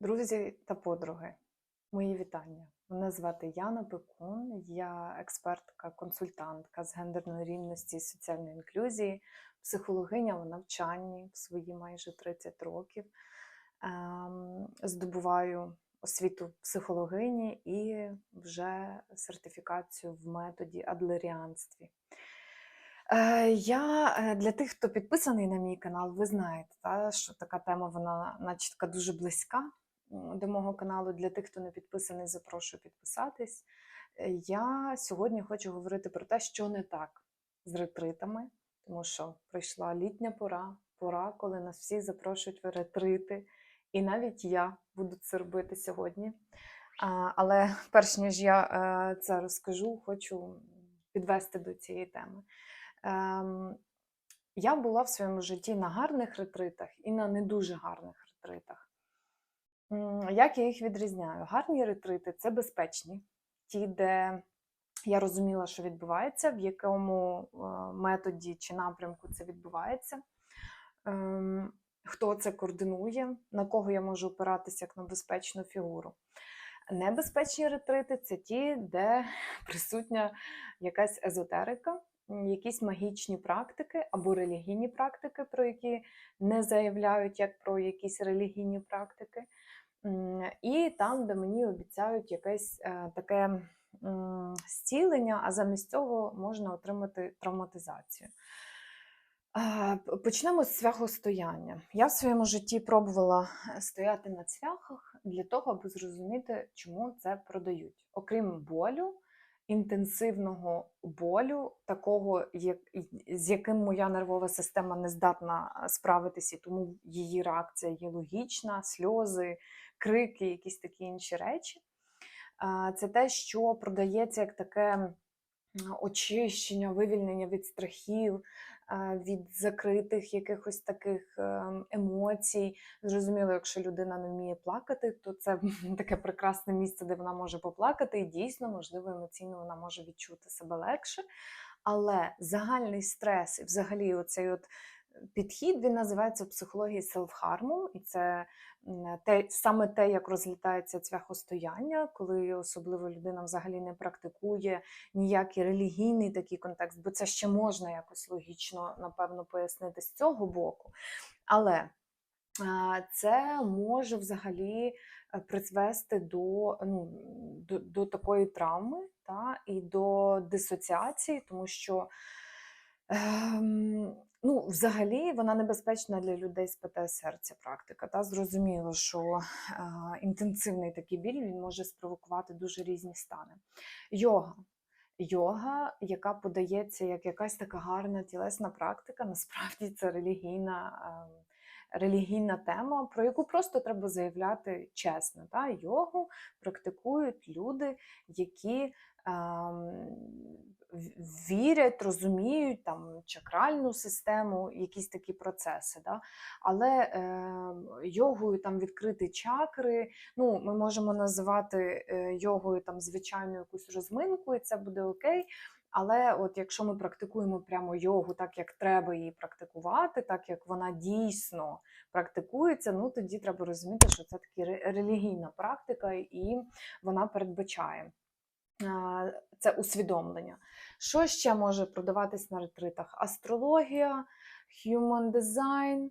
Друзі та подруги, мої вітання. Мене звати Яна Пекун, я експертка, консультантка з гендерної рівності і соціальної інклюзії, психологиня в навчанні в свої майже 30 років. Ем, Здобуваю освіту психологині і вже сертифікацію в методі адлеріанстві. Е, Я е, для тих, хто підписаний на мій канал, ви знаєте, та, що така тема вона наче така дуже близька до мого каналу. Для тих, хто не підписаний, запрошую підписатись. Е, Я сьогодні хочу говорити про те, що не так з ретритами, тому що прийшла літня пора, пора, коли нас всі запрошують в ретрити, і навіть я буду це робити сьогодні. Але перш ніж я е, це розкажу, хочу підвести до цієї теми. Ем, Я була в своєму житті на гарних ретритах і на не дуже гарних ретритах. Як я їх відрізняю? Гарні ретрити це безпечні, ті, де я розуміла, що відбувається, в якому методі чи напрямку це відбувається, ем, хто це координує, на кого я можу опиратися як на безпечну фігуру. Небезпечні ретрити це ті, де присутня якась езотерика, якісь магічні практики або релігійні практики, про які не заявляють як про якісь релігійні практики. І там, де мені обіцяють якесь е, таке зцілення, а замість цього можна отримати травматизацію. Е, Почнемо з цвяхостояння. Я в своєму житті пробувала е, стояти на цвяхах для того, аби зрозуміти, чому це продають. Окрім болю, інтенсивного болю, такого, як, з яким моя нервова система не здатна е, справитися, тому її реакція є логічна, сльози, крики, якісь такі інші речі. Це те, що продається як таке очищення, вивільнення від страхів, від закритих якихось таких ем, емоцій. Зрозуміло, якщо людина не вміє плакати, то це таке прекрасне місце, де вона може поплакати, і дійсно, можливо, емоційно вона може відчути себе легше. Але загальний стрес і взагалі оцей от підхід він називається психології селфхарму, і це те, саме те, як розлітається цвяхостояння, коли особливо людина взагалі не практикує ніякий релігійний такий контекст, бо це ще можна якось логічно, напевно, пояснити з цього боку. Але це може взагалі е, призвести до, ну, до, до такої травми та, і до дисоціації, тому що ем, ну, взагалі вона небезпечна для людей з ПТСР, ця практика. Та? Зрозуміло, що е, інтенсивний такий біль він може спровокувати дуже різні стани. Йога. Йога, яка подається як якась така гарна тілесна практика, насправді це релігійна, ем, релігійна тема, про яку просто треба заявляти чесно. Та? Йогу практикують люди, які ем, вірять, розуміють там чакральну систему, якісь такі процеси. Да? Але е, йогою там відкрити чакри, ну, ми можемо називати е, йогою там звичайну якусь розминку, і це буде окей. Але от якщо ми практикуємо прямо йогу так, як треба її практикувати, так як вона дійсно практикується, ну тоді треба розуміти, що це таки релігійна практика, і вона передбачає це усвідомлення. Що ще може продаватись на ретритах? Астрологія, human design,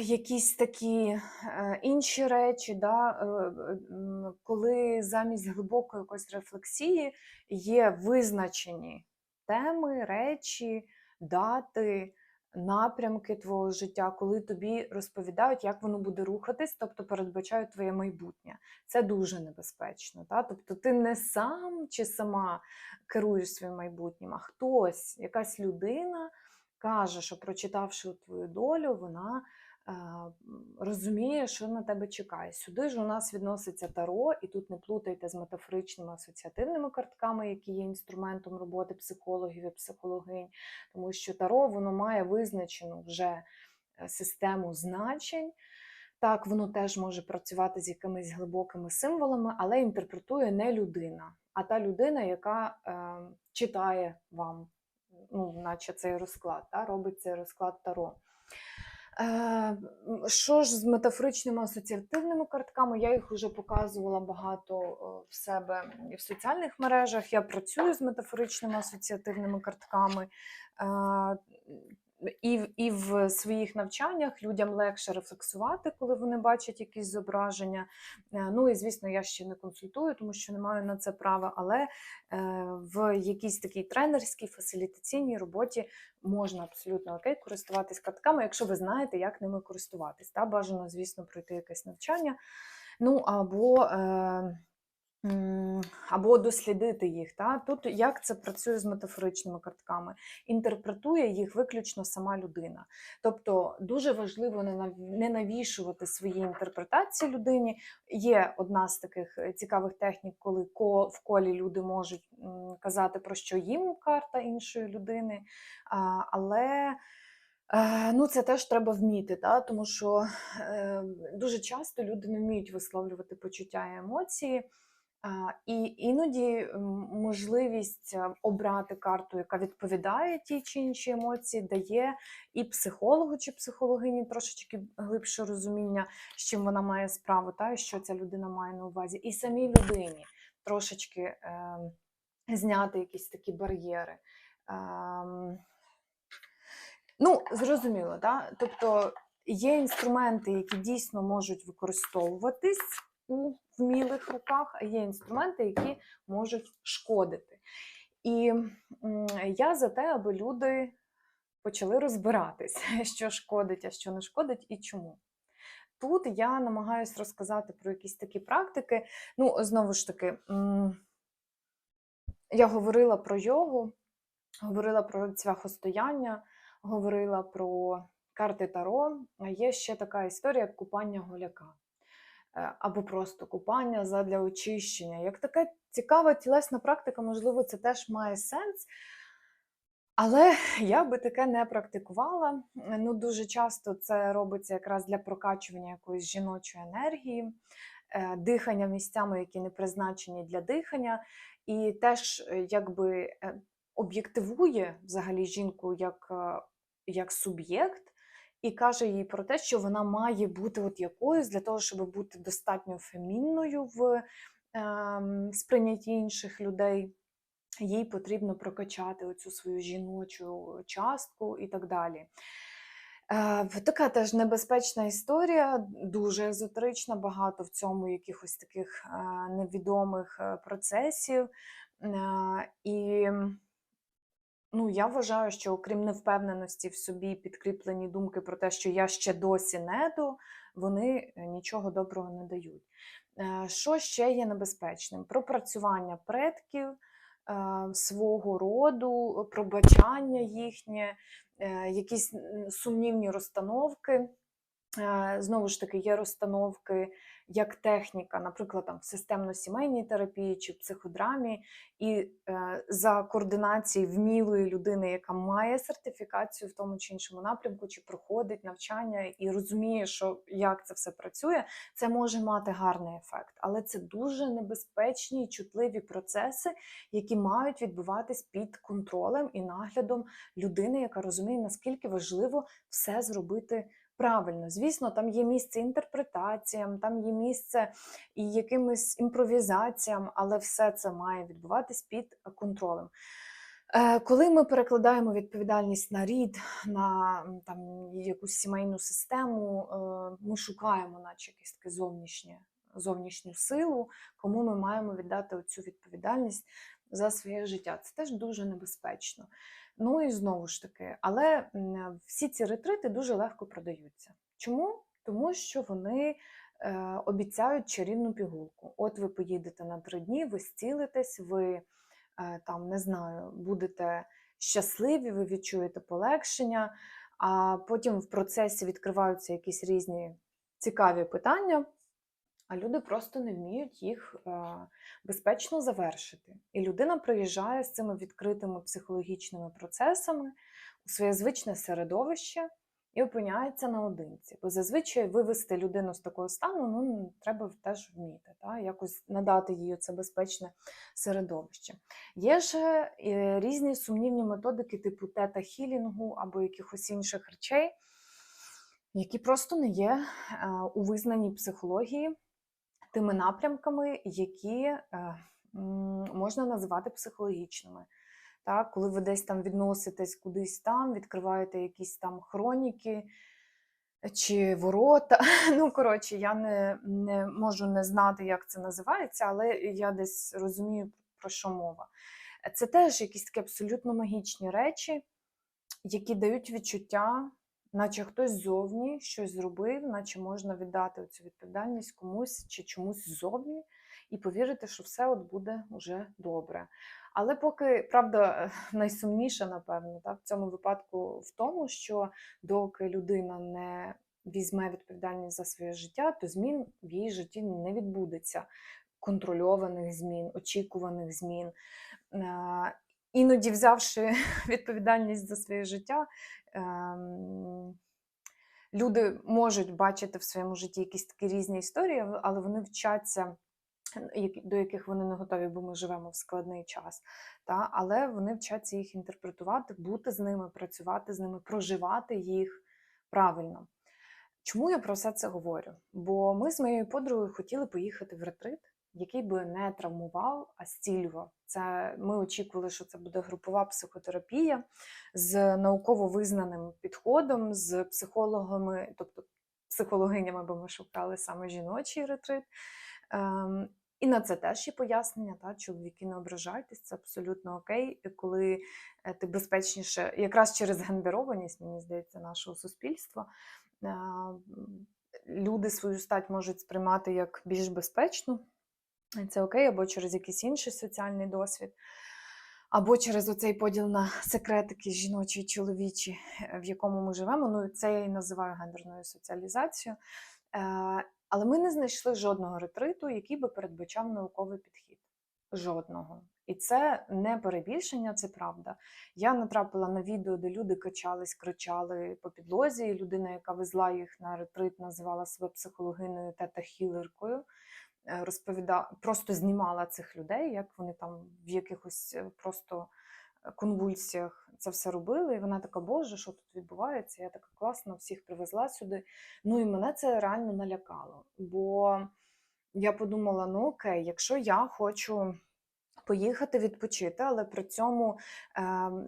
якісь такі е, інші речі, да, е, е, коли замість глибокої якоїсь рефлексії є визначені теми, речі, дати, напрямки твого життя, коли тобі розповідають, як воно буде рухатись, тобто передбачають твоє майбутнє. Це дуже небезпечно. Та? Тобто ти не сам чи сама керуєш своїм майбутнім, а хтось, якась людина каже, що прочитавши твою долю, вона е, розуміє, що на тебе чекає. Сюди ж у нас відноситься таро, і тут не плутайте з метафоричними асоціативними картками, які є інструментом роботи психологів і психологинь, тому що таро воно має визначену вже е, систему значень. Так, воно теж може працювати з якимись глибокими символами, але інтерпретує не людина, а та людина, яка е, читає вам, ну, наче цей розклад, та, робить цей розклад Таро. Е, Що ж з метафоричними асоціативними картками? Я їх вже показувала багато е, в себе і в соціальних мережах. Я працюю з метафоричними асоціативними картками. І, в- і в своїх навчаннях людям легше рефлексувати, коли вони бачать якісь зображення. Е, Ну і звісно, я ще не консультую, тому що не маю на це права. Але е, в якійсь такій тренерській фасилітаційній роботі можна абсолютно окей користуватись картками, якщо ви знаєте, як ними користуватись. Та бажано, звісно, пройти якесь навчання. Ну або, е, або дослідити їх. Та? Тут як це працює з метафоричними картками? Інтерпретує їх виключно сама людина. Тобто дуже важливо не нав- навішувати свої інтерпретації людині. Є одна з таких е, цікавих технік, коли ко- в колі люди можуть казати, про що їм карта іншої людини. Але е, ну, це теж треба вміти, та? тому що е, дуже часто люди не вміють висловлювати почуття і емоції. І іноді можливість е, обрати карту, яка відповідає тій чи іншій емоції, дає і психологу чи психологині трошечки глибше розуміння, з чим вона має справу, та що ця людина має на увазі, і самій людині трошечки е, зняти якісь такі бар'єри. Ем, Ну, зрозуміло, да? тобто є інструменти, які дійсно можуть використовуватись у вмілих руках, є інструменти, які можуть шкодити. І я за те, аби люди почали розбиратись, що шкодить, а що не шкодить і чому. Тут я намагаюся розказати про якісь такі практики. Ну, знову ж таки, я говорила про йогу, говорила про цвяхостояння, говорила про карти Таро. А є ще така історія, як купання голяка. Е, Або просто купання задля очищення. Як така цікава тілесна практика, можливо, це теж має сенс. Але я би таке не практикувала. Ну, дуже часто це робиться якраз для прокачування якоїсь жіночої енергії, е, дихання місцями, які не призначені для дихання, і теж е, якби об'єктивує взагалі жінку як, як суб'єкт. І каже їй про те, що вона має бути от якоюсь для того, щоб бути достатньо фемінною в ем, сприйнятті інших людей їй потрібно прокачати оцю свою жіночу частку і так далі. Е, Така теж небезпечна історія, дуже езотерична, багато в цьому якихось таких е, невідомих е, процесів. Е, І ну, я вважаю, що окрім невпевненості в собі, підкріплені думки про те, що я ще досі не до, вони е, нічого доброго не дають. Е, Що ще є небезпечним? Пропрацювання предків е, свого роду, пробачання їхнє, якісь сумнівні розстановки. Знову ж таки, є розстановки як техніка, наприклад, там, в системно-сімейній терапії чи психодрамі, і е, за координації вмілої людини, яка має сертифікацію в тому чи іншому напрямку, чи проходить навчання і розуміє, що як це все працює, це може мати гарний ефект. Але це дуже небезпечні і чутливі процеси, які мають відбуватись під контролем і наглядом людини, яка розуміє, наскільки важливо все зробити правильно. Звісно, там є місце інтерпретаціям, там є місце і якимось імпровізаціям, але все це має відбуватись під контролем. Е, Коли ми перекладаємо відповідальність на рід, на там, якусь сімейну систему, е, ми шукаємо, наче якесь таке зовнішнє, зовнішню силу, кому ми маємо віддати оцю відповідальність за своє життя. Це теж дуже небезпечно. Ну і знову ж таки, але всі ці ретрити дуже легко продаються. Чому? Тому що вони е, обіцяють чарівну пігулку. От ви поїдете на три дні, ви зцілитесь, ви е, там не знаю, будете щасливі, ви відчуєте полегшення, а потім в процесі відкриваються якісь різні цікаві питання, а люди просто не вміють їх е, безпечно завершити. І людина приїжджає з цими відкритими психологічними процесами у своє звичне середовище і опиняється наодинці. Бо зазвичай вивести людину з такого стану ну, треба теж вміти, та? якось надати їй це безпечне середовище. Є ж е, різні сумнівні методики, типу тета-хілінгу або якихось інших речей. які просто не є е, у визнаній психології тими напрямками, які е, можна називати психологічними. Так, коли ви десь там відноситесь кудись там, відкриваєте якісь там хроніки чи ворота. Ну, коротше, я не, не можу не знати, як це називається, але я десь розумію, про що мова. Це теж якісь такі абсолютно магічні речі, які дають відчуття, наче хтось ззовні щось зробив, наче можна віддати цю відповідальність комусь чи чомусь ззовні і повірити, що все от буде вже добре. Але поки правда найсумніша, напевно, так, в цьому випадку в тому, що доки людина не візьме відповідальність за своє життя, то змін в її житті не відбудеться. Контрольованих змін, очікуваних змін. Іноді, взявши відповідальність за своє життя, ем, люди можуть бачити в своєму житті якісь такі різні історії, але вони вчаться до яких вони не готові, бо ми живемо в складний час. Та? Але вони вчаться їх інтерпретувати, бути з ними, працювати з ними, проживати їх правильно. Чому я про все це говорю? Бо ми з моєю подругою хотіли поїхати в ретрит, який би не травмував, а зцілював. Це ми очікували, що це буде групова психотерапія з науково визнаним підходом, з психологами, тобто психологинями, бо ми шукали саме жіночий ретрит. Ем, і на це теж є пояснення, та чоловіки не ображайтесь, це абсолютно окей, коли е, ти безпечніше, якраз через гендерованість, мені здається, нашого суспільства. е, Люди свою стать можуть сприймати як більш безпечну, це окей, або через якийсь інший соціальний досвід, або через оцей поділ на секретики жіночі і чоловічі, е, в якому ми живемо. Ну, це я і називаю гендерною соціалізацією. Е, Але ми не знайшли жодного ретриту, який би передбачав науковий підхід. Жодного. І це не перебільшення, це правда. Я натрапила на відео, де люди качались, кричали по підлозі. і Людина, яка везла їх на ретрит, називала себе психологиною тета-хілеркою. Е, Розповіда... просто знімала цих людей, як вони там в якихось е, просто е, конвульсіях це все робили. І вона така, Боже, що тут відбувається? Я така класна, всіх привезла сюди. Ну і мене це реально налякало. Бо я подумала: ну окей, якщо я хочу поїхати відпочити, але при цьому е,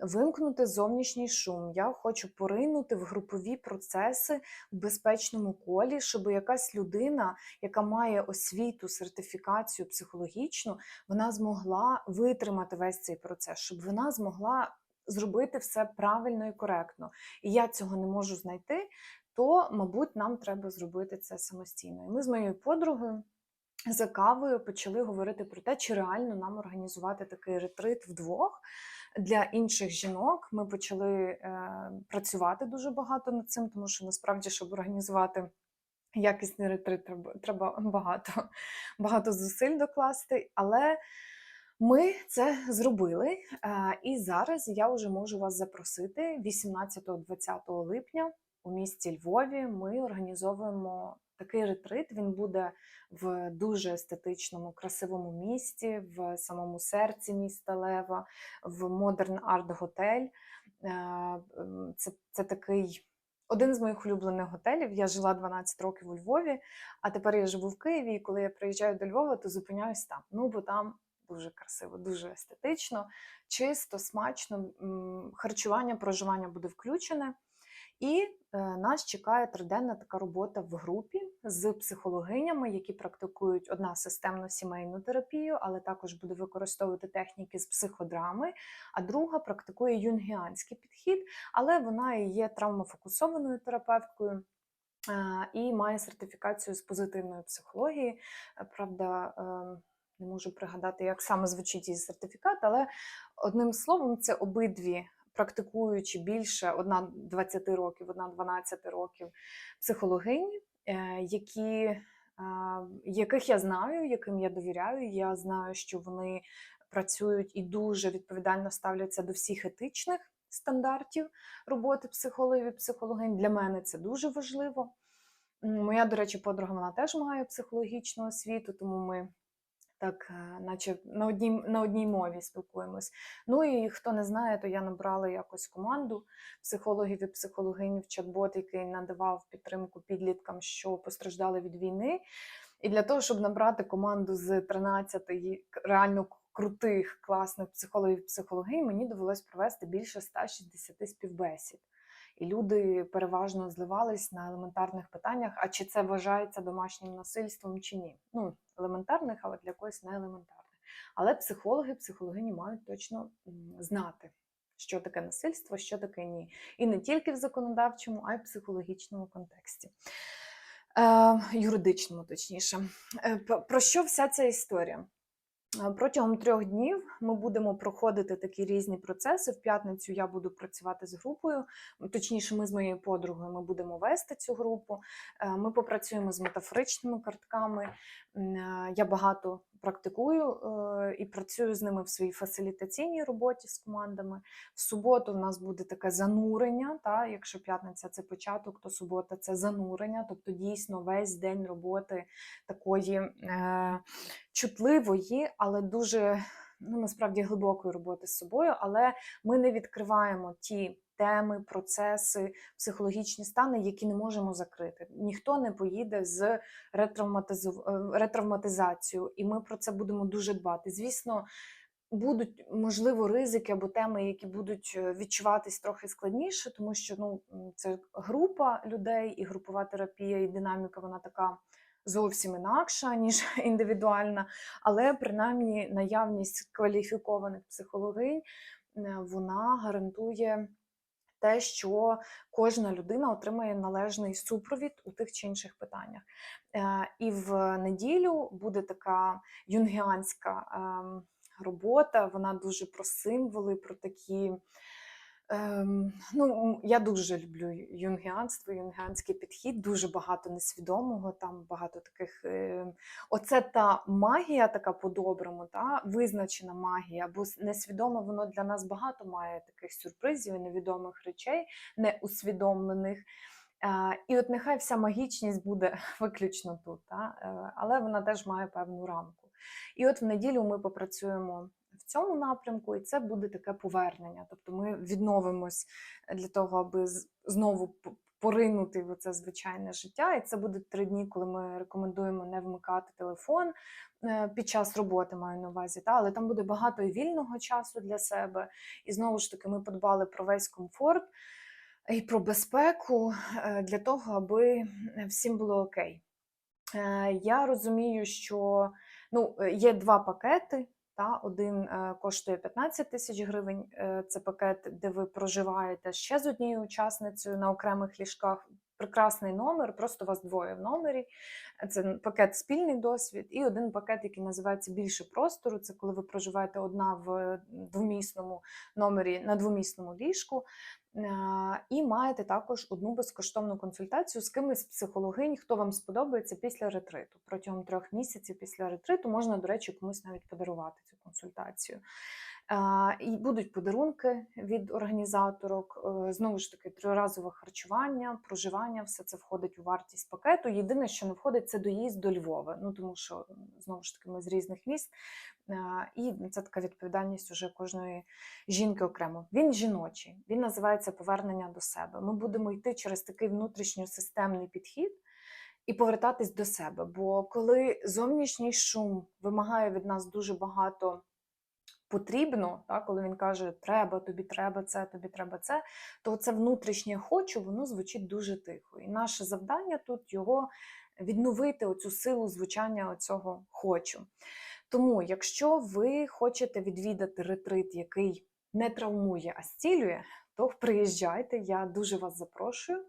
вимкнути зовнішній шум, я хочу поринути в групові процеси в безпечному колі, щоб якась людина, яка має освіту, сертифікацію психологічну, вона змогла витримати весь цей процес, щоб вона змогла зробити все правильно і коректно. І я цього не можу знайти, то, мабуть, нам треба зробити це самостійно. І ми з моєю подругою за кавою почали говорити про те, чи реально нам організувати такий ретрит вдвох. Для інших жінок ми почали е, працювати дуже багато над цим, тому що насправді, щоб організувати якісний ретрит, треба, треба багато, багато зусиль докласти. Але ми це зробили, е, і зараз я вже можу вас запросити 18-20 липня у місті Львові. Ми організовуємо такий ретрит. Він буде в дуже естетичному, красивому місті, в самому серці міста Лева, в Modern Art Hotel. Це, це такий. Один з моїх улюблених готелів. Я жила 12 років у Львові, а тепер я живу в Києві. І коли я приїжджаю до Львова, то зупиняюсь там. Ну бо там дуже красиво, дуже естетично, чисто, смачно. Харчування, проживання буде включене. І е, нас чекає триденна така робота в групі з психологинями, які практикують одна системно сімейну терапію, але також буде використовувати техніки з психодрами, а друга практикує юнгіанський підхід, але вона є травмофокусованою терапевткою. е, І має сертифікацію з позитивної психології. Е, Правда, е, не можу пригадати, як саме звучить її сертифікат, але одним словом, це обидві практикуючи більше, одна 20 років, одна 12 років психологині, е, які, е, яких я знаю, яким я довіряю. Я знаю, що вони працюють і дуже відповідально ставляться до всіх етичних стандартів роботи психологів психологинь. Для мене це дуже важливо. Моя, до речі, подруга вона теж має психологічну освіту, тому ми так, е, наче на одній, на одній мові спілкуємось. Ну і хто не знає, то я набрала якось команду психологів і психологинь в чат-бот, який надавав підтримку підліткам, що постраждали від війни. І для того, щоб набрати команду з 13 реально крутих, класних психологів і психологинь, мені довелось провести більше 160 співбесід. І люди переважно зливались на елементарних питаннях, а чи це вважається домашнім насильством чи ні. Ну, елементарних, а от для когось не елементарних. Але психологи, психологині мають точно знати, що таке насильство, що таке ні. І не тільки в законодавчому, а й в психологічному контексті. Е, юридичному, точніше. Е, Про що вся ця історія? Е, Протягом трьох днів ми будемо проходити такі різні процеси. В п'ятницю я буду працювати з групою, точніше, ми з моєю подругою ми будемо вести цю групу. Е, Ми попрацюємо з метафоричними картками. Е, Я багато практикую і працюю з ними в своїй фасилітаційній роботі з командами. В суботу в нас буде таке занурення. Та? Якщо п'ятниця це початок, то субота це занурення, тобто дійсно весь день роботи такої. Е, чутливої, але дуже ну, насправді глибокої роботи з собою. Але ми не відкриваємо ті теми, процеси, психологічні стани, які не можемо закрити. Ніхто не поїде з ретравматизу... е, ретравматизацією, і ми про це будемо дуже дбати. Звісно. Будуть можливо ризики або теми, які будуть е, відчуватись трохи складніше, тому що ну це група людей, і групова терапія, і динаміка вона така зовсім інакша, ніж індивідуальна, але принаймні наявність кваліфікованих психологинь е, вона гарантує те, що кожна людина отримає належний супровід у тих чи інших питаннях. Е, І в неділю буде така юнгіанська ем, робота, вона дуже про символи, про такі. Ем, ну, я дуже люблю юнгіанство, юнгіанський підхід, дуже багато несвідомого, там багато таких. Е, оце та магія, така по-доброму, та визначена магія, бо несвідоме воно для нас багато має таких сюрпризів і невідомих речей, неусвідомлених. Е, і от нехай вся магічність буде виключно тут, та? е, але вона теж має певну рамку. І от в неділю ми попрацюємо в цьому напрямку, і це буде таке повернення. Тобто ми відновимось для того, аби знову поринути в це звичайне життя. І це буде три дні, коли ми рекомендуємо не вмикати телефон е, під час роботи, маю на увазі. Та? Але там буде багато і вільного часу для себе. І знову ж таки, ми подбали про весь комфорт і про безпеку е, для того, аби всім було окей. Е, Я розумію, що ну, є два пакети. Та, один е, коштує 15 тисяч гривень. е, Це пакет, де ви проживаєте ще з однією учасницею на окремих ліжках. Прекрасний номер, просто вас двоє в номері. Це пакет спільний досвід, і один пакет, який називається більше простору. Це коли ви проживаєте одна в двомісному номері на двомісному ліжку. Е, І маєте також одну безкоштовну консультацію з кимось з психологинь, хто вам сподобається після ретриту. Протягом трьох місяців після ретриту можна, до речі, комусь навіть подарувати цю консультацію. І будуть подарунки від організаторок. Е, Знову ж таки, триразове харчування, проживання, все це входить у вартість пакету. Єдине, що не входить, це доїзд до Львова. Ну тому що знову ж таки ми з різних міст, і це така відповідальність уже кожної жінки окремо. Він жіночий, він називається повернення до себе. Ми будемо йти через такий внутрішньосистемний підхід і повертатись до себе. Бо коли зовнішній шум вимагає від нас дуже багато потрібно, так, коли він каже, треба, тобі треба це, тобі треба це, то це внутрішнє хочу, воно звучить дуже тихо. І наше завдання тут його відновити оцю силу звучання оцього хочу. Тому, якщо ви хочете відвідати ретрит, який не травмує, а зцілює, то приїжджайте, я дуже вас запрошую.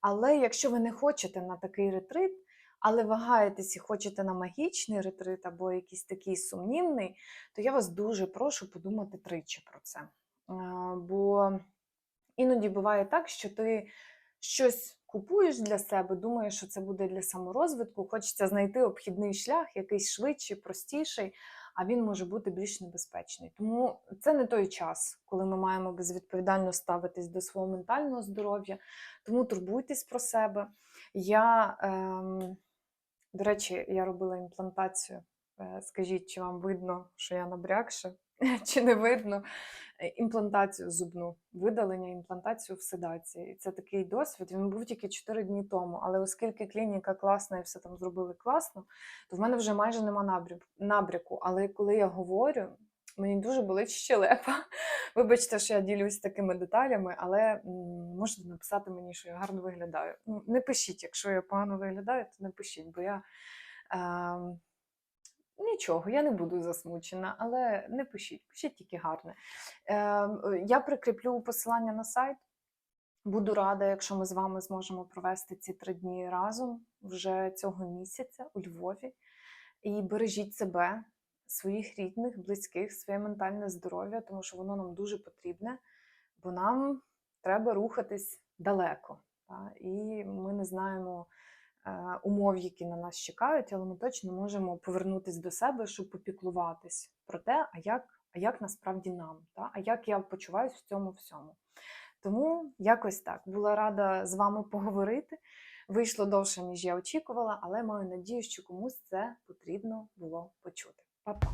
Але якщо ви не хочете на такий ретрит, але вагаєтесь і хочете на магічний ретрит або якийсь такий сумнівний, то я вас дуже прошу подумати тричі про це. Е, Бо іноді буває так, що ти щось купуєш для себе, думаєш, що це буде для саморозвитку, хочеться знайти обхідний шлях, якийсь швидший, простіший, а він може бути більш небезпечний. Тому це не той час, коли ми маємо безвідповідально ставитись до свого ментального здоров'я. Тому турбуйтесь про себе. Я, ем, до речі, я робила імплантацію Е, Скажіть, чи вам видно, що я набрякша, чи не видно Е, імплантацію зубну, видалення імплантацію в седації. І Це такий досвід. Він був тільки 4 дні тому. Але оскільки клініка класна і все там зробили класно, то в мене вже майже нема набряку. набряку. Але коли я говорю, мені дуже болить щелепа. Вибачте, що я ділюсь такими деталями, але можете написати мені, що я гарно виглядаю. Ну, не пишіть, якщо я погано виглядаю, то не пишіть, бо я. ем, Нічого, я не буду засмучена, але не пишіть, пишіть тільки гарне. Ем, е, Я прикріплю посилання на сайт. Буду рада, якщо ми з вами зможемо провести ці три дні разом вже цього місяця у Львові. І бережіть себе, своїх рідних, близьких, своє ментальне здоров'я, тому що воно нам дуже потрібне, бо нам треба рухатись далеко. Та? І ми не знаємо е, умов, які на нас чекають, але ми точно можемо повернутися до себе, щоб попіклуватись про те, а як, а як насправді нам, та? а як я почуваюся в цьому всьому. Тому якось так була рада з вами поговорити. Вийшло довше, ніж я очікувала, але маю надію, що комусь це потрібно було почути. Па-па!